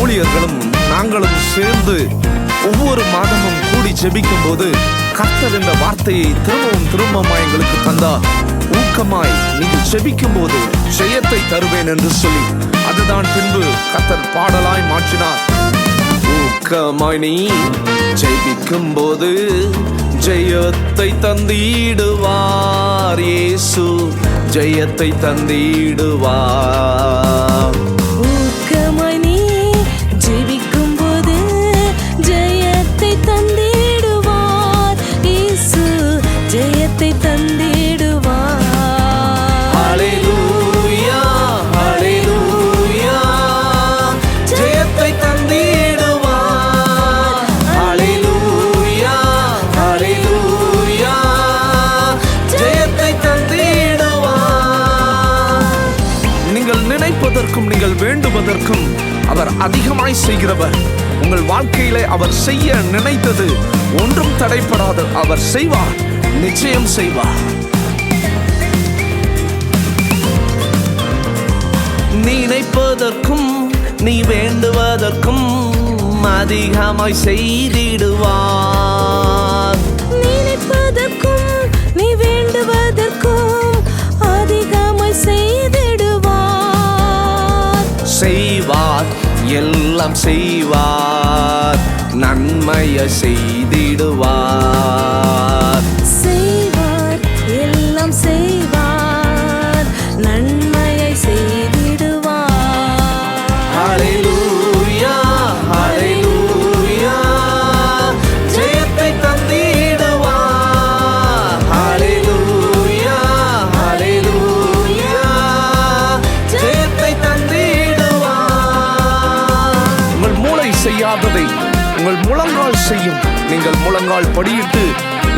ஊழியர்களும் நாங்களும் சேர்ந்து ஒவ்வொரு மாதமும் கூடி ஜெபிக்கும் போது கர்த்தர் இந்த வார்த்தையை திரும்பவும் திரும்பமாய் எங்களுக்கு தந்தார் ஊக்கமாய் நீங்கள் ஜெபிக்கும் போது ஜெயத்தை தருவேன் என்று சொல்லி அதுதான் பின்பு கர்த்தர் பாடலாய் மாற்றினார். ஊக்கமாய் நீ ஜெபிக்கும் போது ஜெயத்தை தந்திடுவார் இயேசு. ஜெயத்தை தந்திடுவார். செய்வதற்கும் அவர் அதிகமாய் செய்கிறவர். உங்கள் வாழ்க்கையில அவர் செய்ய நினைத்தது ஒன்றும் தடைப்படாது. அவர் செய்வார் நிச்சயம் செய்வார். நினைப்பதற்கும் நீ வேண்டுவதற்கும் அதிகமாய் செய்திடுவார். நினைப்பதற்கும் எல்லாம் செய்வார். நன்மைய செய்திடுவார். உங்கள் முழங்கால் செய்யும். நீங்கள் முழங்கால் படியிட்டு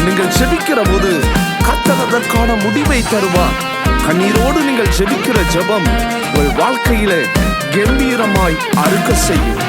நீங்கள் செபிக்கிற போது கத்ததற்கான அதற்கான முடிவை தருவார். கண்ணீரோடு நீங்கள் செபிக்கிற ஜெபம் உங்கள் வாழ்க்கையில கம்பீரமாய் அறுக்க செய்யும்.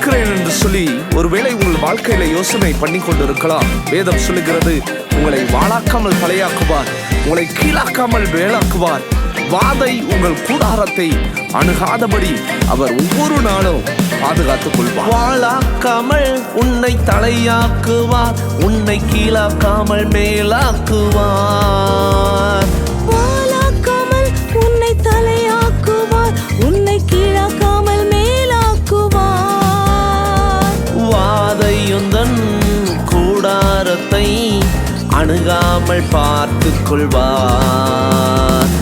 இருக்கிறேன் என்று சொல்லி ஒருவேளை உங்கள் வாழ்க்கையில யோசனை பண்ணி கொண்டிருக்கலாம். வேதம் சொல்லுகிறது உங்களை வாழாக்காமல் தலையாக்குவார் உங்களை கீழாக்காமல் வேளாக்குவார் வாதை உங்கள் கூடாரத்தை அணுகாதபடி அவர் ஒவ்வொரு நாளும் பாதுகாத்துக் கொள்வார். வாழாக்காமல் உன்னை தலையாக்குவார் உன்னை கீழாக்காமல் மேலாக்குவார். கூடாரத்தை அணுகாமல் பார்த்து கொள்வார்.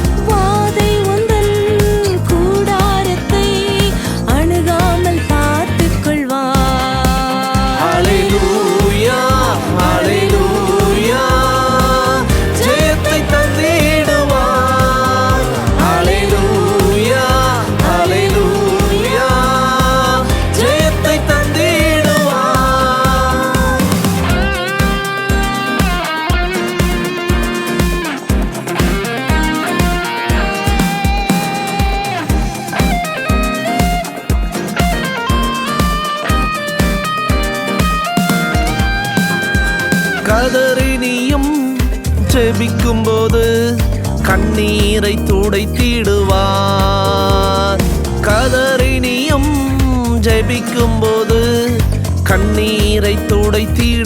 கதறினியும் ஜெபிக்கும் போது கண்ணீரை துடைத்திடுவார். கதறினியும் ஜெபிக்கும் போது கண்ணீரை துடைத்திடுவார்